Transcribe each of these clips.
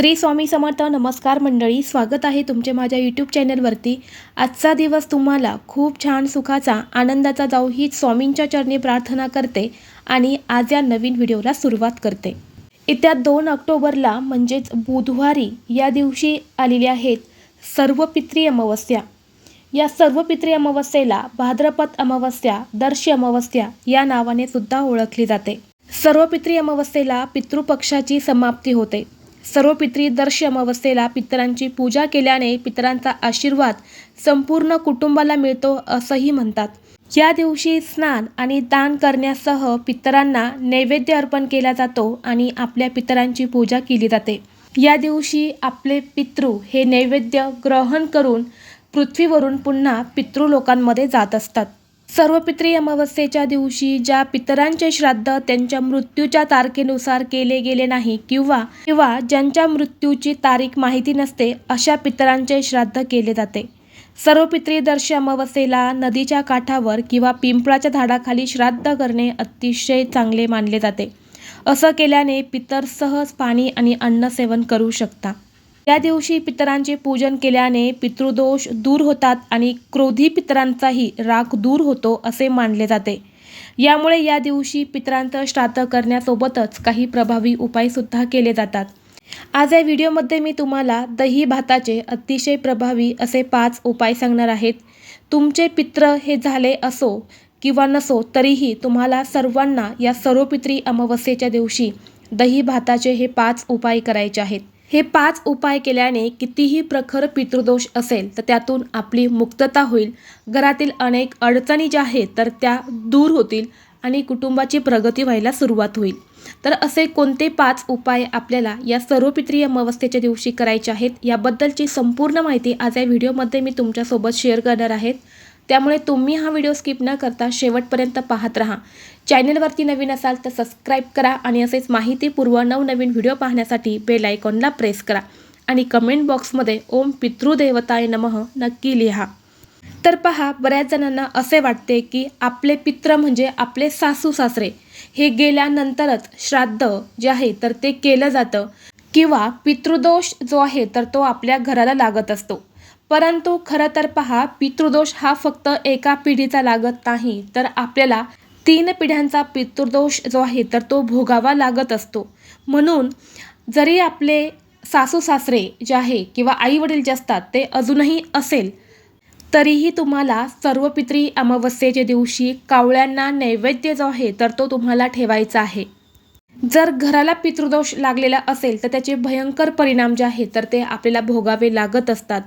श्री स्वामी समर्थ नमस्कार मंडळी स्वागत आहे तुमचे माझ्या यूट्यूब चॅनलवरती. आजचा दिवस तुम्हाला खूप छान सुखाचा आनंदाचा जाऊ ही स्वामींच्या चरणी प्रार्थना करते आणि आज या नवीन व्हिडिओला सुरुवात करते. येत्या दोन ऑक्टोबरला म्हणजेच बुधवारी या दिवशी आलेली आहेत सर्व पित्री अमावस्या. या सर्व पित्री अमावस्येला भाद्रपद अमावस्या दर्शी अमावस्या या नावाने सुद्धा ओळखली जाते. सर्व पित्री अमावस्येला पितृपक्षाची समाप्ती होते. सर्व पित्री दर्श अमावस्येला पितरांची पूजा केल्याने पितरांचा आशीर्वाद संपूर्ण कुटुंबाला मिळतो असंही म्हणतात. या दिवशी स्नान आणि दान करण्यासह पितरांना नैवेद्य अर्पण केला जातो आणि आपल्या पितरांची पूजा केली जाते. या दिवशी आपले पितृ हे नैवेद्य ग्रहण करून पृथ्वीवरून पुन्हा पितृलोकांमध्ये जात असतात. सर्वपित्री अमावस्येच्या दिवशी ज्या पितरांचे श्राद्ध त्यांच्या मृत्यूच्या तारखेनुसार केले गेले नाही किंवा किंवा ज्यांच्या मृत्यूची तारीख माहिती नसते अशा पितरांचे श्राद्ध केले जाते. सर्व दर्श अमावस्येला नदीच्या काठावर किंवा पिंपळाच्या झाडाखाली श्राद्ध करणे अतिशय चांगले मानले जाते. असं केल्याने पितर सहज पाणी आणि अन्न सेवन करू शकता. या दिवशी पितरांचे पूजन केल्याने पितृदोष दूर होतात आणि क्रोधी पितरांचाही राग दूर होतो असे मानले जाते. यामुळे या दिवशी पितरांचं श्राद्ध करण्यासोबतच काही प्रभावी उपायसुद्धा केले जातात. आज या व्हिडिओमध्ये मी तुम्हाला दही भाताचे अतिशय प्रभावी असे पाच उपाय सांगणार आहेत. तुमचे पित्र हे झाले असो किंवा नसो तरीही तुम्हाला सर्वांना या सर्वपित्री अमावस्येच्या दिवशी दही भाताचे हे पाच उपाय करायचे आहेत. हे पाच उपाय केल्याने कितीही प्रखर पितृदोष असेल तर त्यातून आपली मुक्तता होईल. घरातील अनेक अडचणी ज्या आहेत तर त्या दूर होतील आणि कुटुंबाची प्रगती व्हायला सुरुवात होईल. तर असे कोणते पाच उपाय आपल्याला या सर्व पित्रीय अमावस्थेच्या दिवशी करायचे आहेत याबद्दलची संपूर्ण माहिती आज या व्हिडिओमध्ये मी तुमच्यासोबत शेअर करणार आहेत त्यामुळे तुम्ही हा व्हिडिओ स्किप न करता शेवटपर्यंत पाहत राहा. चॅनलवरती नवीन असाल तर सबस्क्राईब करा आणि असेच माहितीपूर्व नवनवीन व्हिडिओ पाहण्यासाठी बेल आयकॉनला प्रेस करा. आणि कमेंट बॉक्समध्ये ओम पितृदेवताय नमः नक्की लिहा. तर पहा बऱ्याच जणांना असे वाटते की आपले पित्र म्हणजे आपले सासू सासरे. हे गेल्यानंतरच श्राद्ध जे आहे तर ते केलं जातं किंवा पितृदोष जो आहे तर तो आपल्या घराला लागत असतो. परंतु खरं तर पहा पितृदोष हा फक्त एका पिढीचा लागत नाही. तर आपल्याला तीन पिढ्यांचा पितृदोष जो आहे तर तो भोगावा लागत असतो. म्हणून जरी आपले सासू सासरे जे आहे किंवा आई वडील जे असतात ते अजूनही असेल तरीही तुम्हाला सर्व पित्री अमावस्येच्या दिवशी कावळ्यांना नैवेद्य जो आहे तर तो तुम्हाला ठेवायचा आहे. जर घराला पितृदोष लागलेला असेल तर त्याचे भयंकर परिणाम जे आहेत तर ते आपल्याला भोगावे लागत असतात.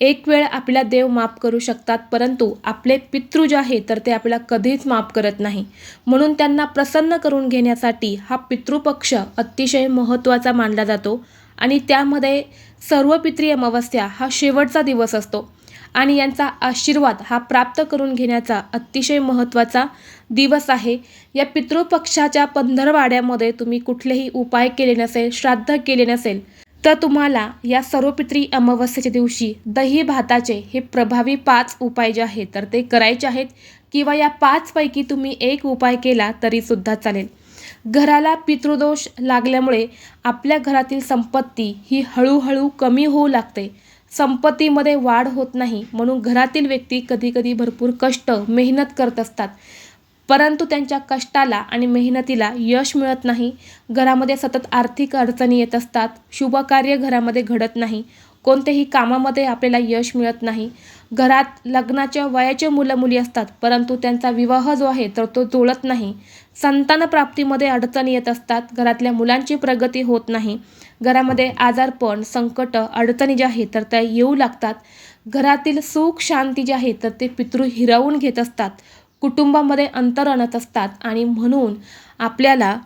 एक वेळ आपल्याला देव माफ करू शकतात परंतु आपले पितृ जे आहे तर ते आपल्याला कधीच माफ करत नाही. म्हणून त्यांना प्रसन्न करून घेण्यासाठी हा पितृपक्ष अतिशय महत्त्वाचा मानला जातो आणि त्यामध्ये सर्व पित्री अमावस्या हा शेवटचा दिवस असतो. आणि यांचा आशीर्वाद हा प्राप्त करून घेण्याचा अतिशय महत्त्वाचा दिवस आहे. या पितृपक्षाच्या पंधरवाड्यामध्ये तुम्ही कुठलेही उपाय केले नसेल श्राद्ध केले नसेल तर तुम्हाला या सर्वपित्री अमावस्येच्या दिवशी दही भाताचे हे प्रभावी पाच उपाय जे आहेत तर ते करायचे आहेत किंवा या पाचपैकी तुम्ही एक उपाय केला तरीसुद्धा चालेल. घराला पितृदोष लागल्यामुळे आपल्या घरातील संपत्ती ही हळूहळू कमी होऊ लागते. संपत्तीमध्ये वाढ होत नाही म्हणून घरातील व्यक्ती कधीकधी भरपूर कष्ट मेहनत करत असतात. परंतु त्यांच्या कष्टाला आणि मेहनतीला यश मिळत नाही. घरामध्ये सतत आर्थिक अडचणी येत असतात. शुभकार्य घरामध्ये घडत नाही. कोणत्याही कामामध्ये आपल्याला यश मिळत नाही. घरात लग्नाच्या वयाचे मुलं मुली असतात परंतु त्यांचा विवाह जो आहे तर तो जुळत नाही. संतानप्राप्तीमध्ये अडचणी येत असतात घरातल्या मुलांची प्रगती होत नाही. घरामध्ये आजारपण संकट अडचणी ज्या आहेत तर त्या येऊ लागतात. घरातील सुख शांती जी आहे तर ते पितृ हिरावून घेत असतात. कुटुंबामध्ये अंतर आणत असतात आणि म्हणून आपल्याला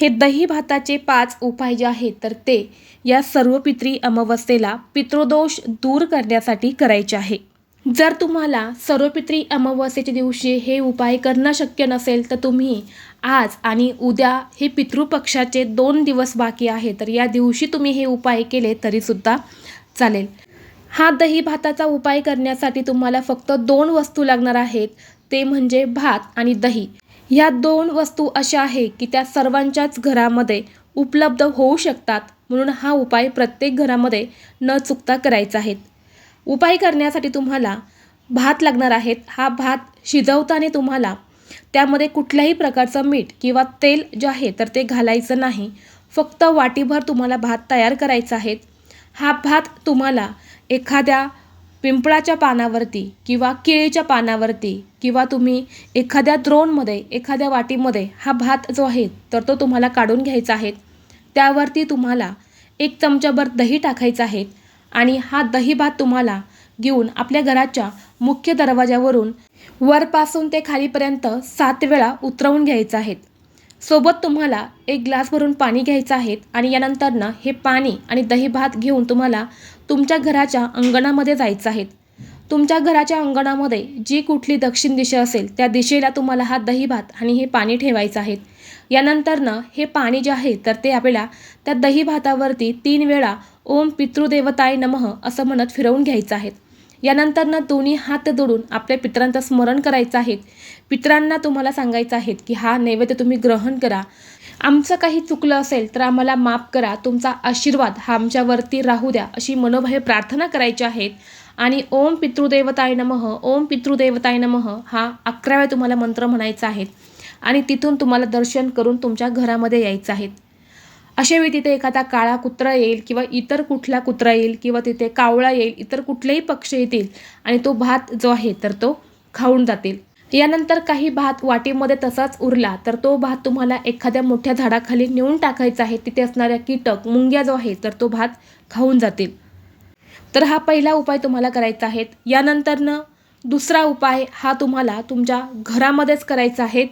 हे दही भाताचे पाच उपाय जे आहेत तर ते या सर्व पित्री अमावस्येला पितृदोष दूर करण्यासाठी करायचे आहे. जर तुम्हाला सर्वपित्री अमावस्येच्या दिवशी हे उपाय करणं शक्य नसेल तर तुम्ही आज आणि उद्या हे पितृपक्षाचे दोन दिवस बाकी आहे तर या दिवशी तुम्ही हे उपाय केले तरीसुद्धा चालेल. हा दही भाताचा उपाय करण्यासाठी तुम्हाला फक्त दोन वस्तू लागणार आहेत. ते म्हणजे भात आणि दही. ह्या दोन वस्तू अशा आहे की त्या सर्वांच्याच घरामध्ये उपलब्ध होऊ शकतात. म्हणून हा उपाय प्रत्येक घरामध्ये न चुकता करायचा आहे. उपाय करण्यासाठी तुम्हाला भात लागणार आहेत. हा भात शिजवताना तुम्हाला त्यामध्ये कुठल्याही प्रकारचं मीठ किंवा तेल जे आहे तर ते घालायचं नाही. फक्त वाटीभर तुम्हाला भात तयार करायचा आहे. हा भात तुम्हाला एखाद्या पिंपळाच्या पानावरती किंवा केळीच्या पानावरती किंवा तुम्ही एखाद्या द्रोणमध्ये एखाद्या वाटीमध्ये हा भात जो आहे तर तो तुम्हाला काढून घ्यायचा आहे. त्यावरती तुम्हाला एक चमचाभर दही टाकायचं आहे. आणि हा दही भात तुम्हाला घेऊन आपल्या घराच्या मुख्य दरवाजावरून वरपासून ते खालीपर्यंत सात वेळा उतरवून घ्यायचं आहेत. सोबत तुम्हाला एक ग्लास भरून पाणी घ्यायचं आहे आणि यानंतरनं हे पाणी आणि दही भात घेऊन तुम्हाला तुमच्या घराच्या अंगणामध्ये जायचं आहे तुमच्या घराच्या अंगणामध्ये जी कुठली दक्षिण दिशा असेल त्या दिशेला तुम्हाला हा दही भात आणि हे पाणी ठेवायचं आहे यानंतरनं हे पाणी जे आहे तर ते आपल्याला त्या दही भातावरती तीन वेळा ओम पितृदेवताय नमः असं म्हणत फिरवून घ्यायचं आहे. यानंतरनं दोन्ही हात जोडून आपल्या पितरांचं स्मरण करायचं आहे. पितरांना तुम्हाला सांगायचं आहे की हा नैवेद्य तुम्ही ग्रहण करा. आमचं काही चुकलं असेल तर आम्हाला माफ करा. तुमचा आशीर्वाद हा आमच्यावरती राहू द्या. अशी मनोभावे प्रार्थना करायची आहेत आणि ओम पितृदेवताय नमः ओम पितृदेवताय नमः हा अकरा वेळा तुम्हाला मंत्र म्हणायचा आहे. आणि तिथून तुम्हाला दर्शन करून तुमच्या घरामध्ये यायचं आहे. अशावेळी तिथे एखादा काळा कुत्रा येईल किंवा इतर कुठला कुत्रा येईल किंवा तिथे कावळा येईल इतर कुठलेही पक्षी येतील आणि तो भात जो आहे तर तो खाऊन जातील. यानंतर काही भात वाटीमध्ये तसाच उरला तर तो भात तुम्हाला एखाद्या मोठ्या झाडाखाली नेऊन टाकायचा आहे. तिथे असणाऱ्या कीटक मुंग्या जो आहे तर तो भात खाऊन जातील. तर हा पहिला उपाय तुम्हाला करायचा आहे. यानंतरनं दुसरा उपाय हा तुम्हाला तुमच्या घरामध्येच करायचा आहे.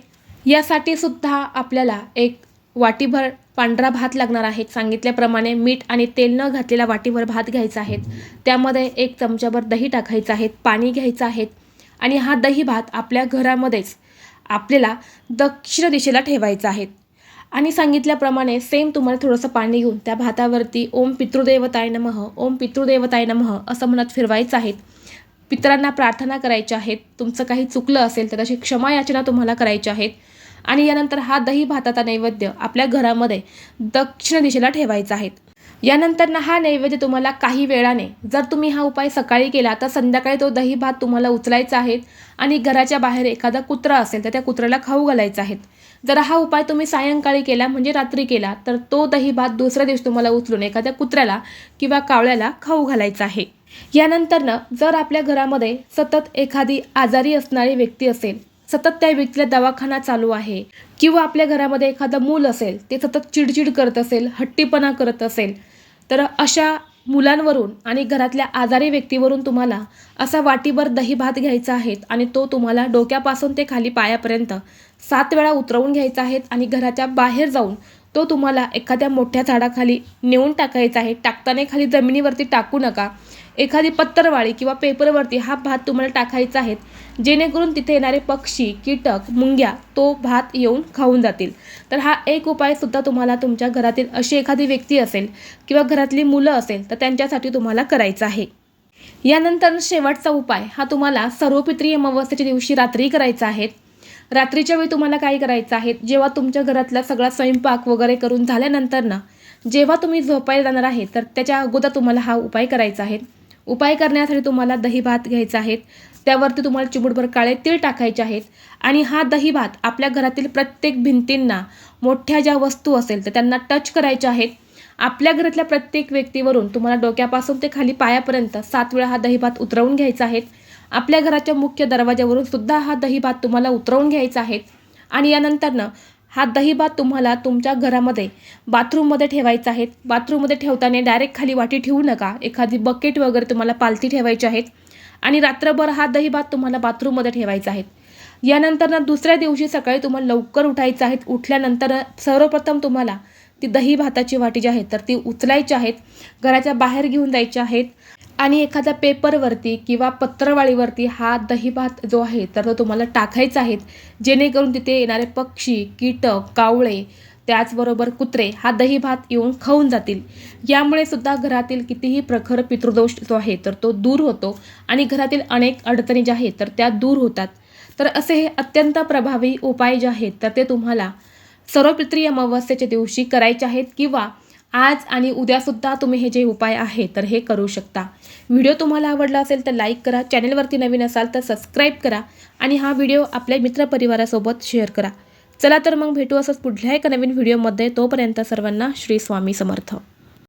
यासाठी सुद्धा आपल्याला एक वाटीभर पांढरा भात लागणार आहे. सांगितल्याप्रमाणे मीठ आणि तेल न घातलेला वाटीभर भात घ्यायचा आहे. त्यामध्ये एक चमचाभर दही टाकायचं आहे. पाणी घ्यायचं आहे. आणि हा दही भात आपल्या घरामध्येच आपल्याला दक्षिण दिशेला ठेवायचा आहे. आणि सांगितल्याप्रमाणे सेम तुम्हाला थोडंसं पाणी घेऊन त्या भातावरती ओम पितृदेवताय नमः ओम पितृदेवताय नमः असं म्हणत फिरवायचं आहे. पितरांना प्रार्थना करायच्या आहेत तुमचं काही चुकलं असेल तर तशी क्षमा याचना तुम्हाला करायच्या आहेत. आणि यानंतर हा दही भाताचा नैवेद्य आपल्या घरामध्ये दक्षिण दिशेला ठेवायचा आहे. यानंतर ना हा नैवेद्य तुम्हाला काही वेळाने जर तुम्ही हा उपाय सकाळी केला तर संध्याकाळी तो दही भात तुम्हाला उचलायचा आहे. आणि घराच्या बाहेर एखादा कुत्रा असेल तर त्या कुत्र्याला खाऊ घालायचा आहे. जर हा उपाय तुम्ही सायंकाळी केला म्हणजे रात्री केला तर तो दही भात दुसऱ्या दिवशी तुम्हाला उचलून एखाद्या कुत्र्याला किंवा कावळ्याला खाऊ घालायचा आहे. यानंतरनं जर आपल्या घरामध्ये सतत एखादी आजारी असणारी व्यक्ती असेल सतत त्या व्यक्तीला दवाखाना चालू आहे किंवा आपल्या घरामध्ये एखादं मूल असेल ते सतत चिडचिड करत असेल हट्टीपणा करत असेल तर अशा मुलांवरून आणि घरातल्या आजारी व्यक्तीवरून तुम्हाला असा वाटीभर दही भात घ्यायचा आहे आणि तो तुम्हाला डोक्यापासून ते खाली पायापर्यंत सात वेळा उतरवून घ्यायचा आहे आणि घराच्या बाहेर जाऊन तो तुम्हाला एखाद्या मोठ्या झाडाखाली नेऊन टाकायचा आहे. टाकताना खाली जमिनीवरती टाकू नका. एखादी पत्तरवाळी किंवा पेपरवरती हा भात तुम्हाला टाकायचा आहे जेणेकरून तिथे येणारे पक्षी कीटक मुंग्या तो भात येऊन खाऊन जातील. तर हा एक उपायसुद्धा तुम्हाला तुमच्या घरातील अशी एखादी व्यक्ती असेल किंवा घरातली मुलं असेल तर त्यांच्यासाठी तुम्हाला करायचा आहे. यानंतर शेवटचा उपाय हा तुम्हाला सर्वपित्री अमावस्येच्या दिवशी रात्री करायचा आहे. रात्रीच्या वेळी तुम्हाला काय करायचं आहे? जेव्हा तुमच्या घरातला सगळा स्वयंपाक वगैरे करून झाल्यानंतर ना जेव्हा तुम्ही झोपायला जाणार आहे तर त्याच्या अगोदर तुम्हाला हा उपाय करायचा आहे. उपाय करण्यासाठी तुम्हाला दही भात घ्यायचा आहे. त्यावरती तुम्हाला चिमूटभर काळे तीळ टाकायचे आहेत. आणि हा दही भात आपल्या घरातील प्रत्येक भिंतींना मोठ्या ज्या वस्तू असेल तर त्यांना टच करायच्या आहेत. आपल्या घरातल्या प्रत्येक व्यक्तीवरून तुम्हाला डोक्यापासून ते खाली पायापर्यंत सात वेळा हा दही भात उतरवून घ्यायचा आहे. आपल्या घराच्या मुख्य दरवाज्यावरून सुद्धा हा दही भात तुम्हाला उतरवून घ्यायचा आहे. आणि यानंतरनं हा दही भात तुम्हाला तुमच्या घरामध्ये बाथरूममध्ये ठेवायचा आहे. बाथरूममध्ये ठेवताना डायरेक्ट खाली वाटी ठेवू नका. एखादी बकेट वगैरे तुम्हाला पालथी ठेवायची आहेत आणि रात्रभर हा दही भात तुम्हाला बाथरूममध्ये ठेवायचा आहे. यानंतर ना दुसऱ्या दिवशी सकाळी तुम्हाला लवकर उठायचं आहे. उठल्यानंतर सर्वप्रथम तुम्हाला ती दही भाताची वाटी जी आहे तर ती उचलायची आहेत घराच्या बाहेर घेऊन जायची आहेत आणि एखाद्या पेपरवरती किंवा पत्रवाळीवरती हा दहीभात जो आहे तर तो तुम्हाला टाकायचा आहे. जेणेकरून तिथे येणारे पक्षी कीटक कावळे त्याचबरोबर कुत्रे हा दही भात येऊन खाऊन जातील. यामुळे सुद्धा घरातील कितीही प्रखर पितृदोष जो आहे तर तो दूर होतो आणि घरातील अनेक अडचणी ज्या आहेत तर त्या दूर होतात. तर असे हे अत्यंत प्रभावी उपाय जे आहेत तर ते तुम्हाला सर्वपित्री अमावस्येच्या दिवशी करायचे आहेत किंवा आज आणि उद्यासुद्धा तुम्ही हे जे उपाय आहे तर हे करू शकता. व्हिडिओ तुम्हाला आवडला असेल तर लाईक करा चॅनलवरती नवीन असाल तर सबस्क्राईब करा आणि हा व्हिडिओ आपल्या मित्रपरिवारासोबत शेअर करा. चला तर मग भेटू असंच पुढल्या एका नवीन व्हिडिओमध्ये. तोपर्यंत सर्वांना श्री स्वामी समर्थ.